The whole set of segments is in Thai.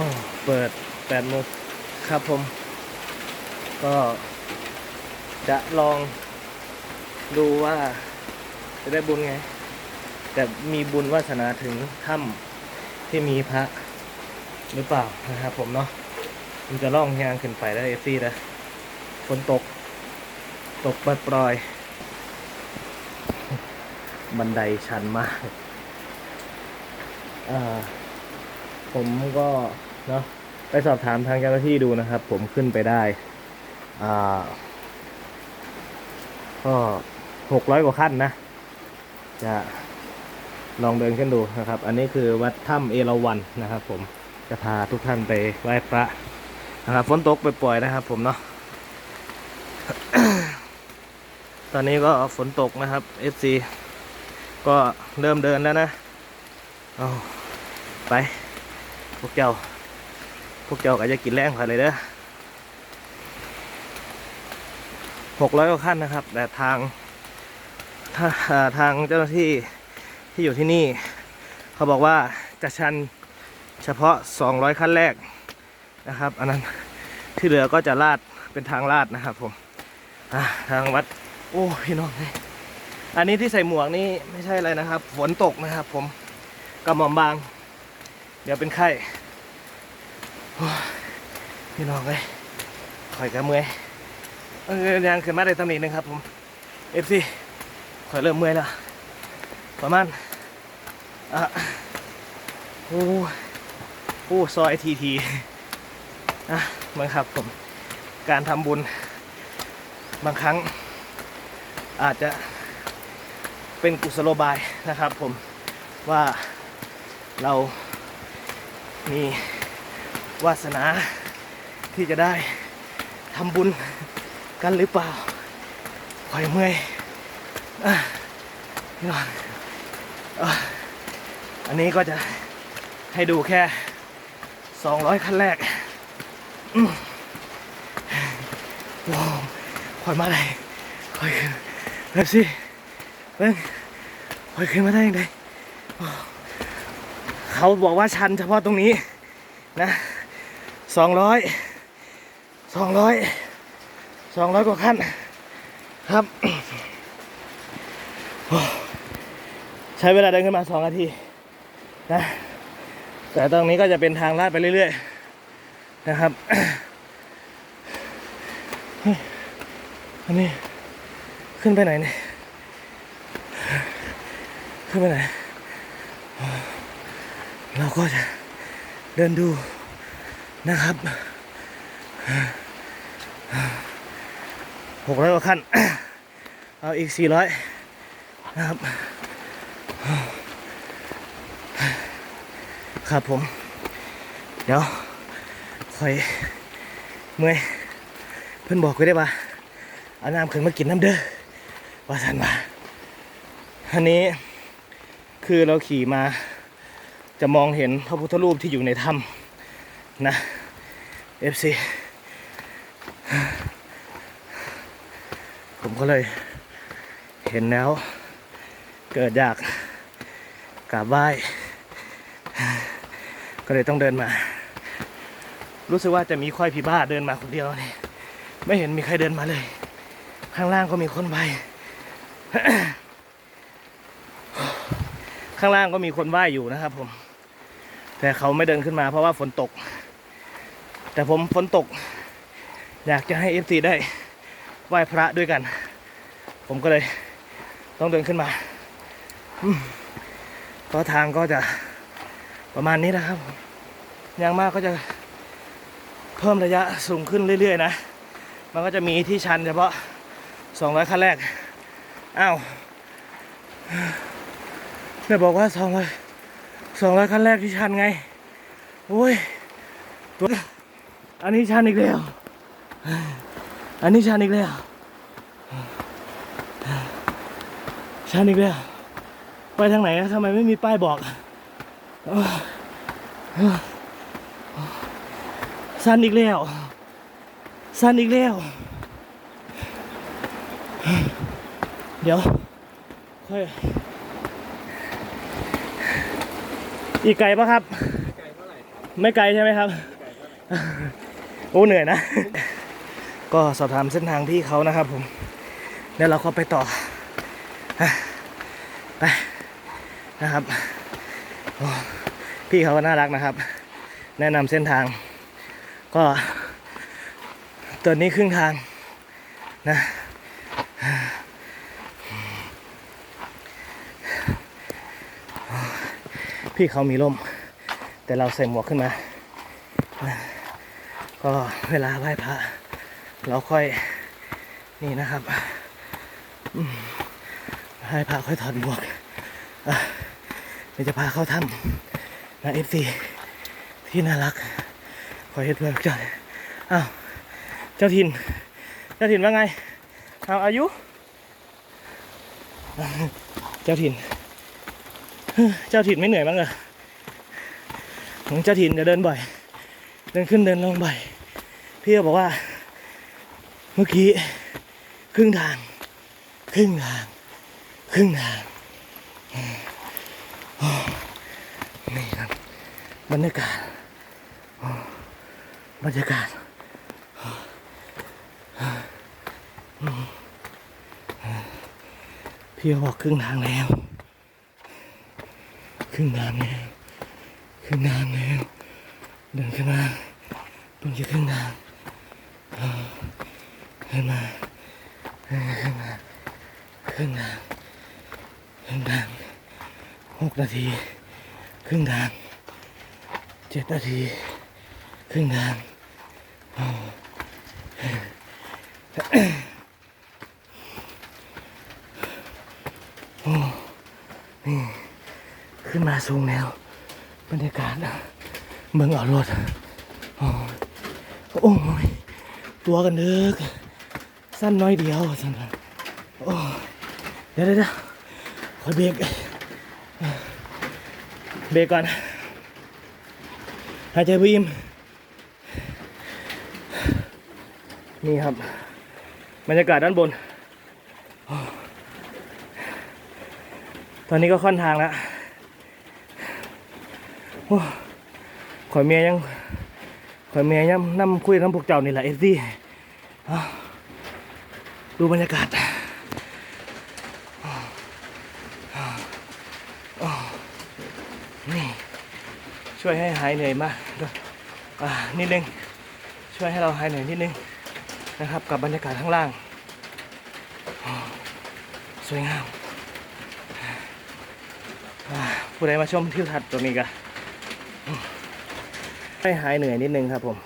อ้เปิดแปดโมงครับผม ก็จะลองดูว่าจะได้บุญไง แต่มีบุญวาสนาถึงถ้ำที่มีพระหรือเปล่านะครับผมเนาะมันจะล่องยางขึ้นไปได้วเอฟซีนะฝนตก ตกปล่อย บันไดชันมาก อ่า ผมก็ เนาะไปสอบถามทางเจ้าหน้าที่ดูนะครับ ผมขึ้นไปได้อ่าก็หกร้อยกว่าขั้นนะ จะลองเดินขึ้นดูนะครับ อันนี้คือวัดถ้ำเอราวัณนะครับ ผมจะพาทุกท่านไปไหว้พระนะครับฝนตกไปปล่อยนะครับ ผมเนาะตอนนี้ก็ฝนตกนะครับ FC ก็เริ่มเดินแล้วนะ เอาไป พวกเจ้า พวกเจ้าก็จะกินแรงขอเลยเด้อหกร้อยกว่าขั้นนะครับ แต่ทางถ้าทางเจ้าหน้าที่ที่อยู่ที่นี่ เขาบอกว่าจะชันเฉพาะ 200 ขั้นแรกนะครับ อันนั้นที่เหลือก็จะลาดเป็นทางลาดนะครับผมทางวัด โอ้พี่น้องอันนี้ที่ใส่หมวกนี่ไม่ใช่อะไรนะครับ ฝนตกนะครับ ผมกระหม่อมบาง เดี๋ยวเป็นไข้ พี่น้องเลยคอยกระเมื่อยเออยังขึ้นมาได้ตำหนิหนึงครับผมเอฟซีข่อยเริ่มเมื่อยแล้วประมาณอะโอ้โอ้ซอยทีทีอะมาครับผมการทำบุญ บางครั้ง อาจจะเป็นกุศโลบายนะครับผมว่าเรามี วาสนาที่จะได้ทำบุญกันหรือเปล่าข่อยเมื่อยอะนี่ก่อนอันนี้ก็จะให้ดูแค่ 200ขั้นแรกว้าวคอยมาเลยคอยขึ้นเร็วสิเร่งคอยขึ้นมาได้ยังไงเขาบอกว่าชันเฉพาะตรงนี้นะ 200 200 200กว่าขั้นครับ ใช้เวลาเดินขึ้นมาสองนาทีนะแต่ตรงนี้ก็จะเป็นทางลาดไปเรื่อยๆ นะครับอันนี้ขึ้นไปไหนเนี่ยขึ้นไปไหน เราก็จะเดินดู นะครับหกร้อยกว่าขั้น เอาอีกสี่ร้อยนะครับ ครับผม เดี๋ยวคอยเมื่อยเพื่อนบอกไว้ได้ปะเอาน้ำขึ้นมากินน้ำเด้อว่าสันมาอันนี้คือเราขี่มาจะมองเห็นพระพุทธรูปที่อยู่ในถ้ำ นะ FC ผมก็เลยเห็นแล้ว เกิดอยากกราบไหว้ก็เลยต้องเดินมา รู้สึกว่าจะมีค่อยพิบ้าเดินมาคนเดียวนี่ไม่เห็นมีใครเดินมาเลย ข้างล่างก็มีคนไปข้างล่างก็มีคนไหว้อยู่นะครับผม แต่เขาไม่เดินขึ้นมาเพราะว่าฝนตก แต่ผมฝนตก อยากจะให้เอฟซีได้ไหว้พระด้วยกัน ผมก็เลยต้องเดินขึ้นมาก็ทางก็จะประมาณนี้นะครับอย่างมากก็จะเพิ่มระยะสูงขึ้นเรื่อยๆนะ มันก็จะมีที่ชันเฉพาะ 200ขั้นแรก อ้าวเนี่ยบอกว่า 200 200ขั้นแรกที่ชันไง โอ้ยตัว อันนี้ชันอีกแล้ว อันนี้ชันอีกแล้วชันอีกแล้ว ไปทางไหนทำไมไม่มีป้ายบอกสั้นอีกแล้วสั้นอีกแล้ว เดี๋ยว ค่อย อีกไกลปะครับไหร่ครับไม่ไกลใช่ไหมครับ โอ้เหนื่อยนะ ก็สอบถามเส้นทางพี่เขานะครับผมแล้วเราก็ไปต่อไปนะครับพี่เขาก็น่ารักนะครับ แนะนำเส้นทาง ก็ตอนนี้ครึ่งทางนะพี่เขามีร่ม แต่เราใส่หมวกขึ้นมา ก็เวลาไหว้พระเราค่อยนี่นะครับอืมไหว้พระค่อยถอดหมวกเดี๋ยวจะพาเข้าถ้ำนะเอฟซีที่น่ารัก ขอเฮ็ดเพื่อนจันอ้าวเจ้าถิ่น เจ้าถิ่นว่าไงเอาอายุ เจ้าถิ่น เจ้าถิ่นไม่เหนื่อยบ้างเหรอของเจ้าถิ่นจะเดินบ่อย เดินขึ้นเดินลงบ่อยพี่ก็บอกว่า เมื่อกี้ครึ่งทาง ครึ่งทาง ครึ่งทางนี่ครับบรรยากาศบรรยากาศพี่บอกครึ่งทางแล้ว ครึ่งทางแล้วครึ่งทางแล้ว เดินขึ้นมาเพิ่งจะครึ่งทางอ่าขึ้นมาเขึ้นมาครึ่งทางครึ่งทางหกนาทีครึ่งทางเจ็ดนาทีครึ่งทางโอ้นี่ขึ้นมาสูงแล้วบรรยากาศอะ เมืองเอารถโอ้ยตัวกันเดึกสั้นน้อยเดียวสั้นโอ้ยเดี๋ยวเดี๋ยวเดี๋ยวขอเบรกเบรกก่อนหายใจบีมนี่ครับบรรยากาศด้านบน ตอนนี้ก็ค่อนทางแล้ว ข่อยเมียยังข่อยเมียยังนั่งคุยกับพวกเจ้านี่แหละเอฟซีดูบรรยากาศนี่ช่วยให้หายเหนื่อยมากด้วยนิดนึงช่วยให้เราหายเหนื่อยนิดนึงนะครับกับบรรยากาศข้างล่าง สวยงามผู้ใดมาชมทิวทัศน์ตัวนี้กะ ให้หายเหนื่อยนิดนึงครับผม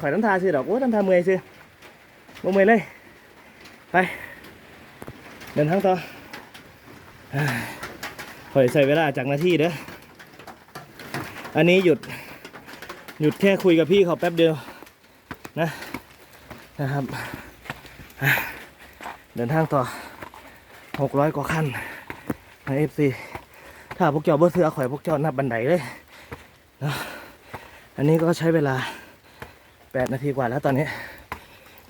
ข่อยน้ำทาซื้อดอกโอ้น้ำทาเมื่อยซื้อบ่เมื่อยเลย ไป เดินทางต่อข่อยใส่เวลาจากนาทีเด้อ อันนี้หยุด หยุดแค่คุยกับพี่เขาแป๊บเดียวนะนะครับ เดินทางต่อหกร้อยกว่าขั้นในเอฟซีถ้าพวกเจ้าเบื่อเสือข่อยพวกเจ้านับบันไดเลยนะ อันนี้ก็ใช้เวลา 8 นาทีกว่าแล้วตอนนี้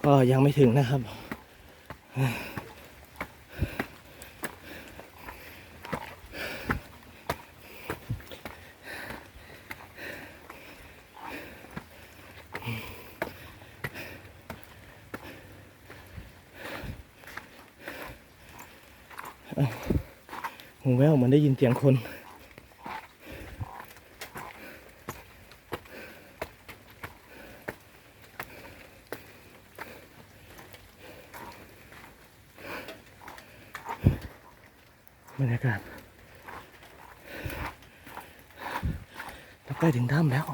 ก็ยังไม่ถึงนะครับ หูแววเหมือนได้ยินเสียงคน บรรยากาศเราใกล้ถึงถ้ำแล้ว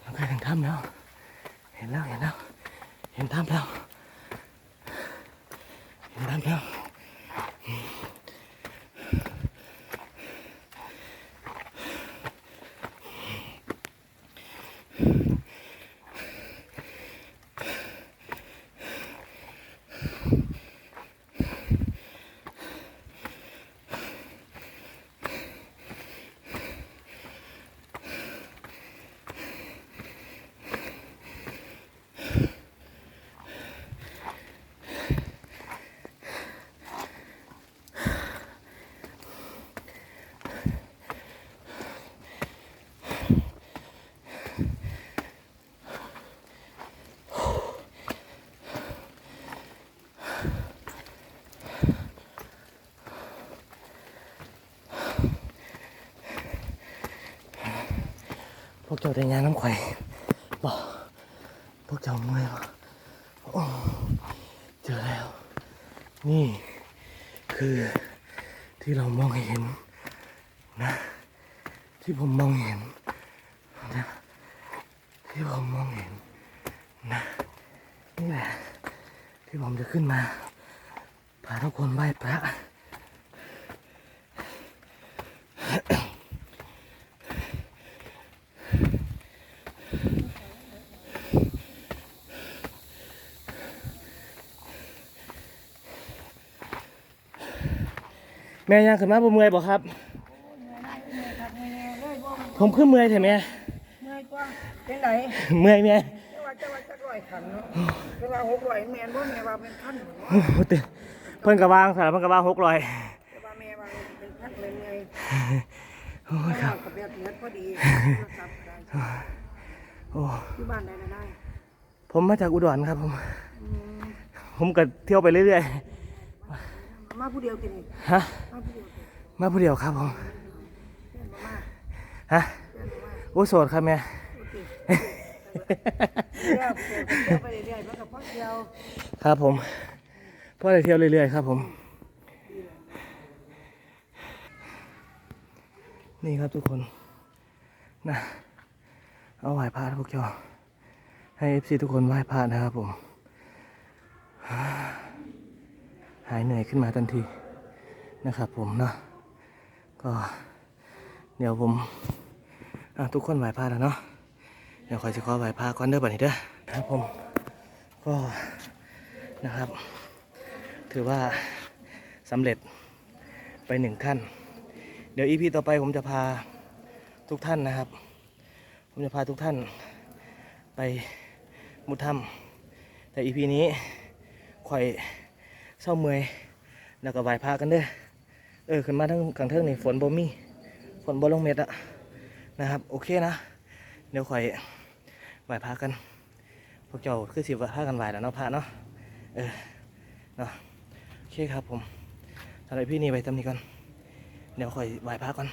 เราใกล้ถึงถ้ำแล้ว เห็นแล้ว เห็นแล้ว เห็นถ้ำแล้ว เห็นถ้ำแล้ว พวกเจ้าได้ยางน้ำข่บอกพวกเจ้าเมื่อยบ่เจอแล้ว นี่คือที่เรามองเห็นนะ ที่ผมมองเห็นนะที่ผมมองเห็นนะนี่แหละที่ผมจะขึ้นมาพาทุกคนไหว้พระ แม่ยังขึ้นมาบ่เมื่อยบ่ครับ ผมขึ้นเมื่อยใช่ไหมเมื่อยกว่าเป็นไหนเมื่อยแม่จังหวัดจังหวัดจักร้อยขันเนาะเวลาหกร้อยแมนบ่แม่ว่าเป็นพันเนาะโอ้โหเต็มเพิ่นกระวางสารเพิ่นกระวางหกร้อยแต่ว่าแม่ว่าเป็นพันเลยไงโอ้ยครับกับแบบเนี้ยพอดีครับได้โอ้ที่บ้านได้ได้ผมมาจากอุดรครับผมอืมผมก็เที่ยวไปเรื่อย มาผู้เดียวกินนี่ๆฮะมาผู้เดียวกินมาผู้เดียวครับผมเพื่อนบ่มาฮะเพื่อนบ่มาโอ้โสดครับแม่ โอเคเที่ยวเที่ยวไปเรื่อยๆมันก็พอเที่ยวครับผมพ่อได้เที่ยวเรื่อยๆครับผม นี่ครับทุกคนนะเอาไหว้พระนะพวกเจ้าให้เอฟซีทุกคนไหว้พระนะครับผม หายเหนื่อยขึ้นมาทันทีนะครับผมเนาะก็เดี๋ยวผมทุกคนไหว้พระแล้วเนาะเดี๋ยวคอยจะขอไหว้พระก่อนเด้อบัดนี้เด้อครับผมก็นะครับ ถือว่าสำเร็จไปหนึ่งขั้น เดี๋ยวอีพีต่อไปผมจะพาทุกท่านนะครับ ผมจะพาทุกท่านไปมุดถ้ำแต่อีพีนี้ข่อย เศร้าเมื่อยแล้วก็ไหวพากันเด้อเออขึ้นมาทั้งกลางเทิงนี่ฝนบ่มีฝนบ่ลงเม็ดอะนะครับ โอเคนะ เดี๋ยวข่อยไหวพากัน พวกเจ้าคือสิว่าพากันไหวแล้วเนาะพระเนาะเออเนาะโอเคครับผมสำหรับพี่นี่ไปทำนี้ก่อนเดี๋ยวข่อยไหวพาก่อน